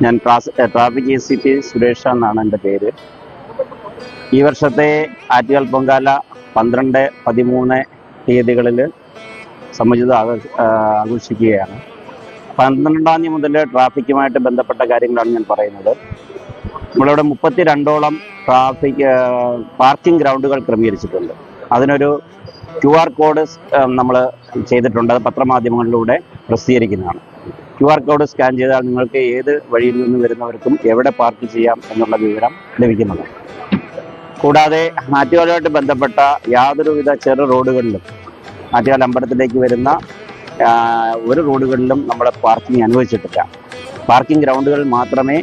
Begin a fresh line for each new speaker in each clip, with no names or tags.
ഞാൻ traffic A C P Suresh എന്നാണ് എന്റെ പേര്. ഈ വർഷത്തെ ആറ്റുകാൽ പൊങ്കാല പന്ത്രണ്ട് പതിമൂന്ന് തീയതികളിൽ സമുചിത ആഘോഷിക്കുകയാണ്. പന്ത്രണ്ടാം തീയതി മുതൽ ട്രാഫിക്കുമായിട്ട് ബന്ധപ്പെട്ട കാര്യങ്ങളാണ് ഞാൻ പറയുന്നത്. നമ്മളിവിടെ മുപ്പത്തി രണ്ടോളം ട്രാഫിക് പാർക്കിംഗ് ഗ്രൗണ്ടുകൾ ക്രമീകരിച്ചിട്ടുണ്ട്. അതിനൊരു ക്യു ആർ കോഡ് നമ്മൾ ചെയ്തിട്ടുണ്ട്. അത് പത്രമാധ്യമങ്ങളിലൂടെ പ്രസിദ്ധീകരിക്കുന്നതാണ്. ക്യു ആർ കോഡ് സ്കാൻ ചെയ്താൽ നിങ്ങൾക്ക് ഏത് വഴിയിൽ നിന്ന് വരുന്നവർക്കും എവിടെ പാർക്ക് ചെയ്യാം എന്നുള്ള വിവരം ലഭിക്കുന്നത് കൂടാതെ ആറ്റുകാലുമായിട്ട് ബന്ധപ്പെട്ട യാതൊരുവിധ ചെറു റോഡുകളിലും ആറ്റുകാൽ അമ്പലത്തിലേക്ക് വരുന്ന ഒരു റോഡുകളിലും നമ്മൾ പാർക്കിംഗ് അനുവദിച്ചിട്ടില്ല. പാർക്കിംഗ് ഗ്രൗണ്ടുകൾ മാത്രമേ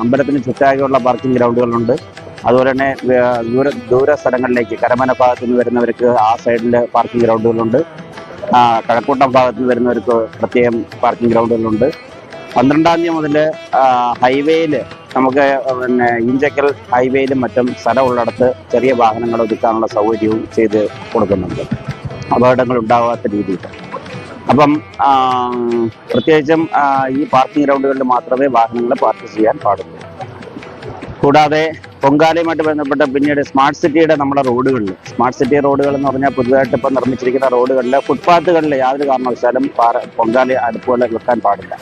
അമ്പലത്തിന് ചുറ്റാകെയുള്ള പാർക്കിംഗ് ഗ്രൗണ്ടുകളുണ്ട് അതുപോലെ തന്നെ ദൂര ദൂര സ്ഥലങ്ങളിലേക്ക് കരമന ഭാഗത്തു നിന്ന് വരുന്നവർക്ക് ആ സൈഡിൽ പാർക്കിംഗ് ഗ്രൗണ്ടുകളുണ്ട് കഴക്കൂട്ടം ഭാഗത്ത് നിന്ന് വരുന്നവർക്ക് പ്രത്യേകം പാർക്കിംഗ് ഗ്രൗണ്ടുകളുണ്ട്. പന്ത്രണ്ടാം തീയതി മുതൽ ഹൈവേയിൽ നമുക്ക് പിന്നെ ഇഞ്ചക്കൽ ഹൈവേയിലും മറ്റും സ്ഥലമുള്ളിടത്ത് ചെറിയ വാഹനങ്ങൾ ഒതുക്കാനുള്ള സൗകര്യവും ചെയ്ത് കൊടുക്കുന്നുണ്ട്. അപകടങ്ങൾ ഉണ്ടാകാത്ത രീതിയിൽ. അപ്പം പ്രത്യേകിച്ചും ഈ പാർക്കിംഗ് ഗ്രൗണ്ടുകളിൽ മാത്രമേ വാഹനങ്ങൾ പാർക്ക് ചെയ്യാൻ പാടുള്ളൂ. കൂടാതെ പൊങ്കാലയുമായിട്ട് ബന്ധപ്പെട്ട പിന്നീട് സ്മാർട്ട് സിറ്റിയുടെ നമ്മുടെ റോഡുകളിൽ സ്മാർട്ട് സിറ്റി റോഡുകൾ എന്ന് പറഞ്ഞാൽ പുതുതായിട്ട് ഇപ്പം നിർമ്മിച്ചിരിക്കുന്ന റോഡുകളിൽ ഫുട്പാത്തുകളിൽ യാതൊരു കാരണവശാലും പാറ പൊങ്കാല വെക്കാൻ പാടില്ല.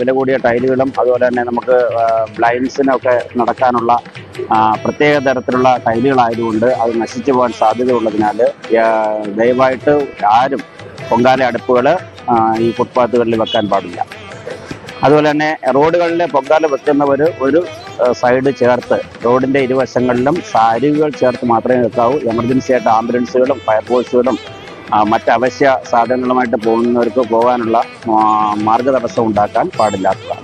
വില കൂടിയ ടൈലുകളും അതുപോലെ തന്നെ നമുക്ക് ബ്ലൈൻഡ്സിനൊക്കെ നടക്കാനുള്ള പ്രത്യേക തരത്തിലുള്ള ടൈലുകളായതുകൊണ്ട് അത് നശിച്ചു പോകാൻ സാധ്യതയുള്ളതിനാൽ ദയവായിട്ട് ആരും പൊങ്കാല അടുപ്പുകൾ ഈ ഫുട്പാത്തുകളിൽ വെക്കാൻ പാടില്ല. അതുപോലെ തന്നെ റോഡുകളിലെ പൊങ്കാല വെക്കുന്നവർ ഒരു സൈഡ് ചേർത്ത് റോഡിന്റെ ഇരുവശങ്ങളിലും സാരികൾ ചേർത്ത് മാത്രമേ വെക്കാവൂ. എമർജൻസി ആയിട്ട് ആംബുലൻസുകളും ഫയർഫോഴ്സുകളും മറ്റ് അവശ്യ സാധനങ്ങളുമായിട്ട് പോകുന്നവർക്ക് പോകാനുള്ള മാർഗതടസ്സം ഉണ്ടാക്കാൻ പാടില്ലാത്തതാണ്.